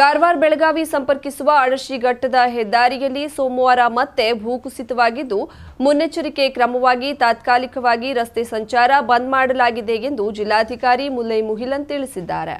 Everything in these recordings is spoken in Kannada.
ಕಾರವಾರ ಬೆಳಗಾವಿ ಸಂಪರ್ಕಿಸುವ ಅಳಶಿ ಘಟ್ಟದ ಹೆದ್ದಾರಿಯಲ್ಲಿ ಸೋಮವಾರ ಮತ್ತೆ ಭೂಕುಸಿತವಾಗಿದ್ದು ಮುನ್ನೆಚ್ಚರಿಕೆ ಕ್ರಮವಾಗಿ ತಾತ್ಕಾಲಿಕವಾಗಿ ರಸ್ತೆ ಸಂಚಾರ ಬಂದ್ ಮಾಡಲಾಗಿದೆ ಎಂದು ಜಿಲ್ಲಾಧಿಕಾರಿ ಮುಲ್ಲೈ ಮುಹಿಲನ್ ತಿಳಿಸಿದ್ದಾರೆ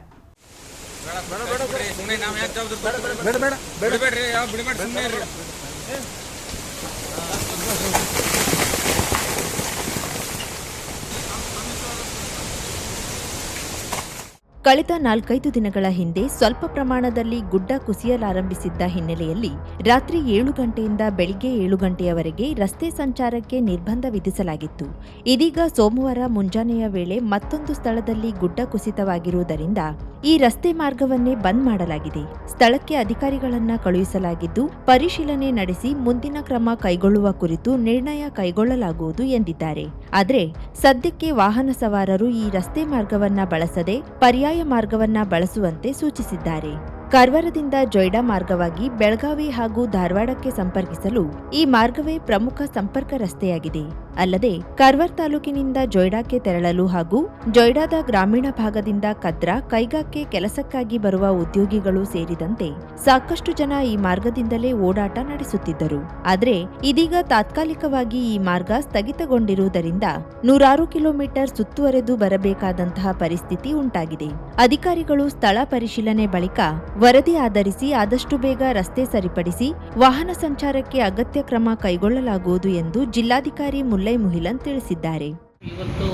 ಕಳೆದ ನಾಲ್ಕೈದು ದಿನಗಳ ಹಿಂದೆ ಸ್ವಲ್ಪ ಪ್ರಮಾಣದಲ್ಲಿ ಗುಡ್ಡ ಕುಸಿಯಲಾರಂಭಿಸಿದ್ದ ಹಿನ್ನೆಲೆಯಲ್ಲಿ ರಾತ್ರಿ ಏಳು ಗಂಟೆಯಿಂದ ಬೆಳಿಗ್ಗೆ ಏಳು ಗಂಟೆಯವರೆಗೆ ರಸ್ತೆ ಸಂಚಾರಕ್ಕೆ ನಿರ್ಬಂಧ ವಿಧಿಸಲಾಗಿತ್ತು. ಇದೀಗ ಸೋಮವಾರ ಮುಂಜಾನೆಯ ವೇಳೆ ಮತ್ತೊಂದು ಸ್ಥಳದಲ್ಲಿ ಗುಡ್ಡ ಕುಸಿತವಾಗಿರುವುದರಿಂದ ಈ ರಸ್ತೆ ಮಾರ್ಗವನ್ನೇ ಬಂದ್ ಮಾಡಲಾಗಿದೆ. ಸ್ಥಳಕ್ಕೆ ಅಧಿಕಾರಿಗಳನ್ನ ಕಳುಹಿಸಲಾಗಿದ್ದು, ಪರಿಶೀಲನೆ ನಡೆಸಿ ಮುಂದಿನ ಕ್ರಮ ಕೈಗೊಳ್ಳುವ ಕುರಿತು ನಿರ್ಣಯ ಕೈಗೊಳ್ಳಲಾಗುವುದು ಎಂದಿದ್ದಾರೆ. ಆದರೆ, ಸದ್ಯಕ್ಕೆ ವಾಹನ ಸವಾರರು ಈ ರಸ್ತೆ ಮಾರ್ಗವನ್ನ ಬಳಸದೆ ಪರ್ಯಾಯ ಮಾರ್ಗವನ್ನ ಬಳಸುವಂತೆ ಸೂಚಿಸಿದ್ದಾರೆ. ಕಾರವಾರದಿಂದ ಜೊಯ್ಡಾ ಮಾರ್ಗವಾಗಿ ಬೆಳಗಾವಿ ಹಾಗೂ ಧಾರವಾಡಕ್ಕೆ ಸಂಪರ್ಕಿಸಲು ಈ ಮಾರ್ಗವೇ ಪ್ರಮುಖ ಸಂಪರ್ಕ ರಸ್ತೆಯಾಗಿದೆ. ಅಲ್ಲದೆ ಕಾರ್ವಾರ್ ತಾಲೂಕಿನಿಂದ ಜೊಯ್ಡಾಕ್ಕೆ ತೆರಳಲು ಹಾಗೂ ಜೊಯ್ಡಾದ ಗ್ರಾಮೀಣ ಭಾಗದಿಂದ ಕದ್ರಾ ಕೈಗಾಕ್ಕೆ ಕೆಲಸಕ್ಕಾಗಿ ಬರುವ ಉದ್ಯೋಗಿಗಳು ಸೇರಿದಂತೆ ಸಾಕಷ್ಟು ಜನ ಈ ಮಾರ್ಗದಿಂದಲೇ ಓಡಾಟ ನಡೆಸುತ್ತಿದ್ದರು. ಆದರೆ ಇದೀಗ ತಾತ್ಕಾಲಿಕವಾಗಿ ಈ ಮಾರ್ಗ ಸ್ಥಗಿತಗೊಂಡಿರುವುದರಿಂದ ನೂರಾರು ಕಿಲೋಮೀಟರ್ ಸುತ್ತುವರೆದು ಬರಬೇಕಾದಂತಹ ಪರಿಸ್ಥಿತಿ ಉಂಟಾಗಿದೆ. ಅಧಿಕಾರಿಗಳು ಸ್ಥಳ ಪರಿಶೀಲನೆ ಬಳಿಕ ವರದಿ ಆಧರಿಸಿ ಆದಷ್ಟು ಬೇಗ ರಸ್ತೆ ಸರಿಪಡಿಸಿ ವಾಹನ ಸಂಚಾರಕ್ಕೆ ಅಗತ್ಯ ಕ್ರಮ ಕೈಗೊಳ್ಳಲಾಗುವುದು ಎಂದು ಜಿಲ್ಲಾಧಿಕಾರಿ ಮುಲ್ಲೈ ಮುಹಿಲನ್ ತಿಳಿಸಿದ್ದಾರೆ. ಇವತ್ತು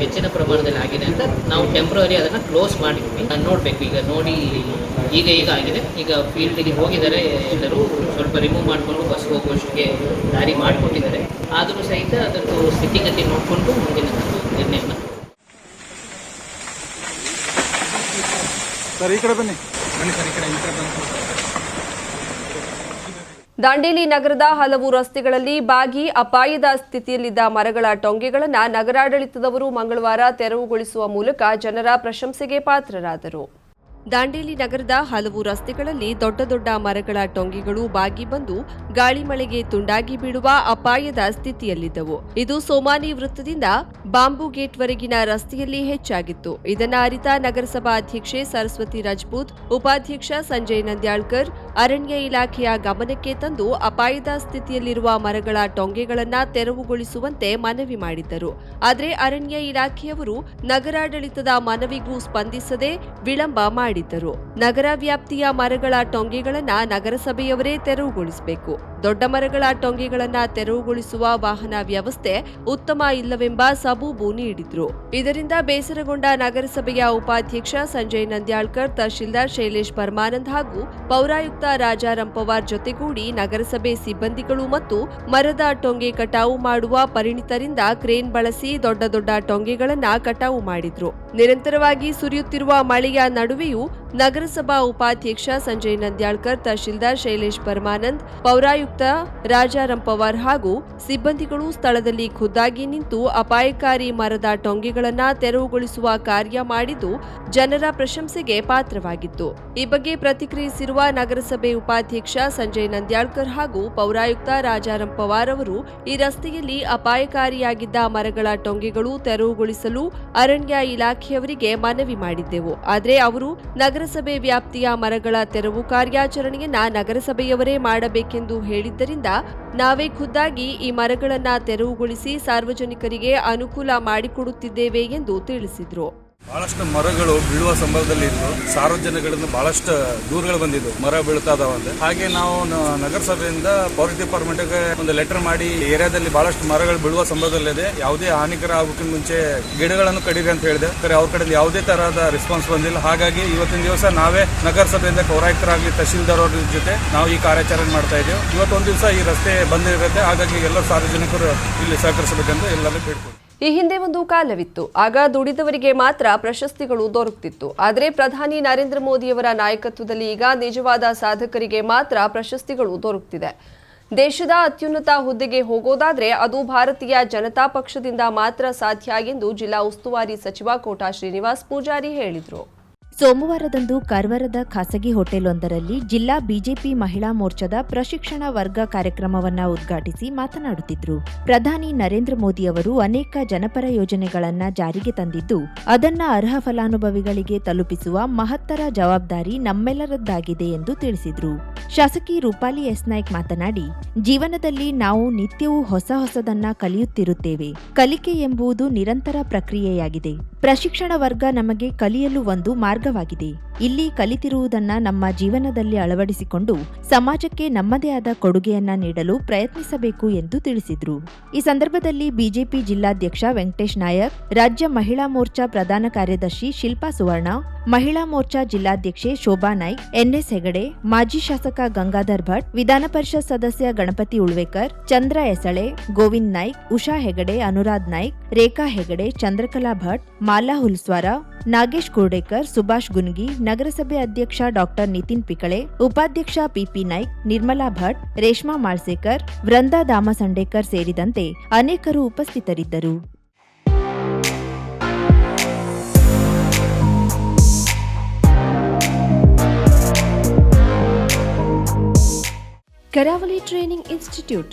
ಹೆಚ್ಚಿನ ಪ್ರಮಾಣದಲ್ಲಿ ಆಗಿದೆ ಅಂತ ನಾವು ಟೆಂಪ್ರವರಿ ಅದನ್ನು ಕ್ಲೋಸ್ ಮಾಡಿದ್ವಿ. ನಾನು ನೋಡಬೇಕು ಈಗ ನೋಡಿ ಈಗ ಈಗ ಆಗಿದೆ. ಈಗ ಫೀಲ್ಡಿಗೆ ಹೋಗಿದ್ದಾರೆ ಎಲ್ಲರೂ. ಸ್ವಲ್ಪ ರಿಮೂವ್ ಮಾಡಿಕೊಂಡು ಬಸ್ ಹೋಗುವಷ್ಟಿಗೆ ದಾರಿ ಮಾಡಿಕೊಟ್ಟಿದ್ದಾರೆ. ಆದರೂ ಸಹಿತ ಅದರದ್ದು ಸ್ಥಿತಿಗತಿ ನೋಡಿಕೊಂಡು ಮುಂದಿನ ನಿರ್ಣಯವನ್ನು ಸರ್ ಈ ಕಡೆ ಬನ್ನಿ. ಬನ್ನಿ ಸರ್ ಈ ಕಡೆ ಈ ಕಡೆ ಬಂದು ದಾಂಡೇಲಿ ನಗರದ ಹಲವು ರಸ್ತೆಗಳಲ್ಲಿ ಬಾಗಿ ಅಪಾಯದ ಸ್ಥಿತಿಯಲ್ಲಿದ್ದ ಮರಗಳ ಟೊಂಗೆಗಳನ್ನು ನಗರಾಡಳಿತದವರು ಮಂಗಳವಾರ ತೆರವುಗೊಳಿಸುವ ಮೂಲಕ ಜನರ ಪ್ರಶಂಸೆಗೆ ಪಾತ್ರರಾದರು. ದಾಂಡೇಲಿ ನಗರದ ಹಲವು ರಸ್ತೆಗಳಲ್ಲಿ ದೊಡ್ಡ ದೊಡ್ಡ ಮರಗಳ ಟೊಂಗಿಗಳು ಬಾಗಿ ಬಂದು ಗಾಳಿ ಮಳೆಗೆ ತುಂಡಾಗಿ ಬೀಳುವ ಅಪಾಯದ ಸ್ಥಿತಿಯಲ್ಲಿದ್ದವು. ಇದು ಸೋಮಾನಿ ವೃತ್ತದಿಂದ ಬಾಂಬು ಗೇಟ್ವರೆಗಿನ ರಸ್ತೆಯಲ್ಲಿ ಹೆಚ್ಚಾಗಿತ್ತು. ಇದನ್ನ ಅರಿತ ನಗರಸಭಾ ಅಧ್ಯಕ್ಷೆ ಸರಸ್ವತಿ ರಜಪೂತ್, ಉಪಾಧ್ಯಕ್ಷ ಸಂಜಯ್ ನಂದ್ಯಾಳ್ಕರ್, ಅರಣ್ಯ ಇಲಾಖೆಯ ಗಮನಕ್ಕೆ ತಂದು ಅಪಾಯದ ಸ್ಥಿತಿಯಲ್ಲಿರುವ ಮರಗಳ ಟೊಂಗೆಗಳನ್ನು ತೆರವುಗೊಳಿಸುವಂತೆ ಮನವಿ ಮಾಡಿದ್ದರು. ಆದರೆ ಅರಣ್ಯ ಇಲಾಖೆಯವರು ನಗರಾಡಳಿತದ ಮನವಿಗೂ ಸ್ಪಂದಿಸದೆ ವಿಳಂಬ ಮಾಡಿದ್ದರು. ನಗರ ವ್ಯಾಪ್ತಿಯ ಮರಗಳ ಟೊಂಗೆಗಳನ್ನ ನಗರಸಭೆಯವರೇ ತೆರವುಗೊಳಿಸಬೇಕು. ದೊಡ್ಡ ಮರಗಳ ಟೊಂಗಿಗಳನ್ನು ತೆರವುಗೊಳಿಸುವ ವಾಹನ ವ್ಯವಸ್ಥೆ ಉತ್ತಮ ಇಲ್ಲವೆಂಬ ಸಬೂಬು ನೀಡಿದ್ರು. ಇದರಿಂದ ಬೇಸರಗೊಂಡ ನಗರಸಭೆಯ ಉಪಾಧ್ಯಕ್ಷ ಸಂಜಯ್ ನಂದ್ಯಾಳ್ಕರ್, ತಹಶೀಲ್ದಾರ್ ಶೈಲೇಶ್ ಪರಮಾನಂದ್ ಹಾಗೂ ಪೌರಾಯುಕ್ತ ರಾಜಾರಾಮ್ ಪವಾರ್ ಜೊತೆಗೂಡಿ ನಗರಸಭೆ ಸಿಬ್ಬಂದಿಗಳು ಮತ್ತು ಮರದ ಟೊಂಗೆ ಕಟಾವು ಮಾಡುವ ಪರಿಣಿತರಿಂದ ಕ್ರೇನ್ ಬಳಸಿ ದೊಡ್ಡ ದೊಡ್ಡ ಟೊಂಗೆಗಳನ್ನು ಕಟಾವು ಮಾಡಿದ್ರು. ನಿರಂತರವಾಗಿ ಸುರಿಯುತ್ತಿರುವ ಮಳೆಯ ನಡುವೆಯೂ ನಗರಸಭಾ ಉಪಾಧ್ಯಕ್ಷ ಸಂಜಯ್ ನಂದ್ಯಾಳ್ಕರ್, ತಹಶೀಲ್ದಾರ್ ಶೈಲೇಶ್ ಪರಮಾನಂದ್, ಪೌರಾಯುಕ್ತ ರಾಜಾರಾಮ್ ಪವಾರ್ ಹಾಗೂ ಸಿಬ್ಬಂದಿಗಳು ಸ್ಥಳದಲ್ಲಿ ಖುದ್ದಾಗಿ ನಿಂತು ಅಪಾಯಕಾರಿ ಮರದ ಟೊಂಗೆಗಳನ್ನ ತೆರವುಗೊಳಿಸುವ ಕಾರ್ಯ ಮಾಡಿದ್ದು ಜನರ ಪ್ರಶಂಸೆಗೆ ಪಾತ್ರವಾಗಿತ್ತು. ಈ ಬಗ್ಗೆ ಪ್ರತಿಕ್ರಿಯಿಸಿರುವ ನಗರಸಭೆ ಉಪಾಧ್ಯಕ್ಷ ಸಂಜಯ್ ನಂದ್ಯಾಳ್ಕರ್ ಹಾಗೂ ಪೌರಾಯುಕ್ತ ರಾಜಾರಾಮ್ ಪವಾರ್ ಅವರು, ಈ ರಸ್ತೆಯಲ್ಲಿ ಅಪಾಯಕಾರಿಯಾಗಿದ್ದ ಮರಗಳ ಟೊಂಗೆಗಳು ತೆರವುಗೊಳಿಸಲು ಅರಣ್ಯ ಇಲಾಖೆಯವರಿಗೆ ಮನವಿ ಮಾಡಿದ್ದೆವು. ಆದರೆ ಅವರು ನಗರಸಭೆ ವ್ಯಾಪ್ತಿಯ ಮರಗಳ ತೆರವು ಕಾರ್ಯಾಚರಣೆಯನ್ನ ನಗರಸಭೆಯವರೇ ಮಾಡಬೇಕೆಂದು ಹೇಳಿದ್ದರಿಂದ ನಾವೇ ಖುದ್ದಾಗಿ ಈ ಮರಗಳನ್ನು ತೆರವುಗೊಳಿಸಿ ಸಾರ್ವಜನಿಕರಿಗೆ ಅನುಕೂಲ ಮಾಡಿಕೊಡುತ್ತಿದ್ದೇವೆ ಎಂದು ತಿಳಿಸಿದ್ರು. ಬಹಳಷ್ಟು ಮರಗಳು ಬೀಳುವ ಸಂದರ್ಭದಲ್ಲಿ ಇದ್ದು ಸಾರ್ವಜನಿಕರಿಂದ ಬಹಳಷ್ಟು ದೂರುಗಳು ಬಂದಿದ್ದು ಮರ ಬೀಳ್ತಾ ಅಂತ. ಹಾಗೆ ನಾವು ನಗರಸಭೆಯಿಂದ ಪವರ್ ಡಿಪಾರ್ಟ್ಮೆಂಟ್ಗೆ ಒಂದು ಲೆಟರ್ ಮಾಡಿ ಏರಿಯಾದಲ್ಲಿ ಬಹಳಷ್ಟು ಮರಗಳು ಬೀಳುವ ಸಂದರ್ಭದಲ್ಲಿದೆ ಯಾವುದೇ ಹಾನಿಕರ ಆಗೋಕ್ಕಿಂತ ಮುಂಚೆ ಗಿಡಗಳನ್ನು ಕಡಿರಿ ಅಂತ ಹೇಳಿದೆ. ಕರೆ ಅವ್ರ ಕಡೆಯಿಂದ ಯಾವುದೇ ತರಹದ ರೆಸ್ಪಾನ್ಸ್ ಬಂದಿಲ್ಲ. ಹಾಗಾಗಿ ಇವತ್ತಿನ ದಿವಸ ನಾವೇ ನಗರಸಭೆಯಿಂದ ಪೌರಾಯುಕ್ತರಾಗಲಿ ತಹಶೀಲ್ದಾರ್ ಅವ್ರ ಜೊತೆ ನಾವು ಈ ಕಾರ್ಯಾಚರಣೆ ಮಾಡ್ತಾ ಇದ್ದೇವೆ. ಇವತ್ತೊಂದು ದಿವಸ ಈ ರಸ್ತೆ ಬಂದಿರುತ್ತೆ. ಹಾಗಾಗಿ ಎಲ್ಲ ಸಾರ್ವಜನಿಕರು ಇಲ್ಲಿ ಸಹಕರಿಸಬೇಕೆಂದು ಎಲ್ಲರೂ ಬೇಡ್ಕೊಳ್ತೀವಿ ಈ ಹಿಂದೆ ಒಂದು ಕಾಲವಿತ್ತು. ಆಗ ದುಡಿದವರಿಗೆ ಮಾತ್ರ ಪ್ರಶಸ್ತಿಗಳು ದೊರಕುತ್ತಿತ್ತು ಆದರೆ ಪ್ರಧಾನಿ ನರೇಂದ್ರ ಮೋದಿಯವರ ನಾಯಕತ್ವದಲ್ಲಿ ಈಗ ನಿಜವಾದ ಸಾಧಕರಿಗೆ ಮಾತ್ರ ಪ್ರಶಸ್ತಿಗಳು ದೊರಕುತ್ತಿದೆ ದೇಶದ ಅತ್ಯುನ್ನತ ಹುದ್ದೆಗೆ ಹೋಗೋದಾದರೆ ಅದು ಭಾರತೀಯ ಜನತಾ ಪಕ್ಷದಿಂದ ಮಾತ್ರ ಸಾಧ್ಯ ಎಂದು ಜಿಲ್ಲಾ ಉಸ್ತುವಾರಿ ಸಚಿವ ಕೋಟಾ ಶ್ರೀನಿವಾಸ್ ಪೂಜಾರಿ ಹೇಳಿದರು. ಸೋಮವಾರದಂದು ಕಾರವಾರದ ಖಾಸಗಿ ಹೋಟೆಲ್ವೊಂದರಲ್ಲಿ ಜಿಲ್ಲಾ ಬಿಜೆಪಿ ಮಹಿಳಾ ಮೋರ್ಚಾದ ಪ್ರಶಿಕ್ಷಣ ವರ್ಗ ಕಾರ್ಯಕ್ರಮವನ್ನ ಉದ್ಘಾಟಿಸಿ ಮಾತನಾಡುತ್ತಿದ್ದರು ಪ್ರಧಾನಿ ನರೇಂದ್ರ ಮೋದಿ ಅವರು ಅನೇಕ ಜನಪರ ಯೋಜನೆಗಳನ್ನ ಜಾರಿಗೆ ತಂದಿದ್ದು, ಅದನ್ನ ಅರ್ಹ ಫಲಾನುಭವಿಗಳಿಗೆ ತಲುಪಿಸುವ ಮಹತ್ತರ ಜವಾಬ್ದಾರಿ ನಮ್ಮೆಲ್ಲರದ್ದಾಗಿದೆ ಎಂದು ತಿಳಿಸಿದರು. ಶಾಸಕಿ ರೂಪಾಲಿ ಎಸ್ ನಾಯ್ಕ್ ಮಾತನಾಡಿ, ಜೀವನದಲ್ಲಿ ನಾವು ನಿತ್ಯವೂ ಹೊಸ ಹೊಸದನ್ನ ಕಲಿಯುತ್ತಿರುತ್ತೇವೆ. ಕಲಿಕೆ ಎಂಬುದು ನಿರಂತರ ಪ್ರಕ್ರಿಯೆಯಾಗಿದೆ. ಪ್ರಶಿಕ್ಷಣ ವರ್ಗ ನಮಗೆ ಕಲಿಯಲು ಒಂದು ಮಾರ್ಗವಾಗಿದೆ. ಇಲ್ಲಿ ಕಲಿತಿರುವುದನ್ನ ನಮ್ಮ ಜೀವನದಲ್ಲಿ ಅಳವಡಿಸಿಕೊಂಡು ಸಮಾಜಕ್ಕೆ ನಮ್ಮದೇ ಆದ ಕೊಡುಗೆಯನ್ನ ನೀಡಲು ಪ್ರಯತ್ನಿಸಬೇಕು ಎಂದು ತಿಳಿಸಿದ್ರು. ಈ ಸಂದರ್ಭದಲ್ಲಿ ಬಿಜೆಪಿ ಜಿಲ್ಲಾಧ್ಯಕ್ಷ ವೆಂಕಟೇಶ್ ನಾಯಕ್ ರಾಜ್ಯ ಮಹಿಳಾ ಮೋರ್ಚಾ ಪ್ರಧಾನ ಕಾರ್ಯದರ್ಶಿ ಶಿಲ್ಪಾ ಸುವರ್ಣ, ಮಹಿಳಾ ಮೋರ್ಚಾ ಜಿಲ್ಲಾಧ್ಯಕ್ಷೆ ಶೋಭಾ ನಾಯ್ಕ್, ಎನ್ಎಸ್ ಹೆಗಡೆ, ಮಾಜಿ ಶಾಸಕ ಗಂಗಾಧರ್ ಭಟ್, ವಿಧಾನ ಪರಿಷತ್ ಸದಸ್ಯ ಗಣಪತಿ ಉಳ್ವೇಕರ್, ಚಂದ್ರ ಎಸಳೆ ಗೋವಿಂದ್ ನಾಯ್ಕ್, ಉಷಾ ಹೆಗಡೆ ಅನುರಾಧ್ ನಾಯ್ಕ್, ರೇಖಾ ಹೆಗಡೆ, ಚಂದ್ರಕಲಾ ಭಟ್ ಮಾಲಾ ಹುಲ್ಸ್ವಾರ, ನಾಗೇಶ್ ಕುರ್ಡೇಕರ್, ಸುಭಾಷ್ ಗುನ್ಗಿ, ನಗರಸಭೆ ಅಧ್ಯಕ್ಷ ಡಾಕ್ಟರ್ ನಿತಿನ್ ಪಿಕಳೆ, ಉಪಾಧ್ಯಕ್ಷ ಪಿಪಿ ನಾಯ್ಕ್, ನಿರ್ಮಲಾ ಭಟ್, ರೇಷ್ಮಾ ಮಾಳ್ಸೇಕರ್, ವೃಂದಾ ದಾಮಸಂಡೇಕರ್ ಸೇರಿದಂತೆ ಅನೇಕರು ಉಪಸ್ಥಿತರಿದ್ದರು. Karavali training institute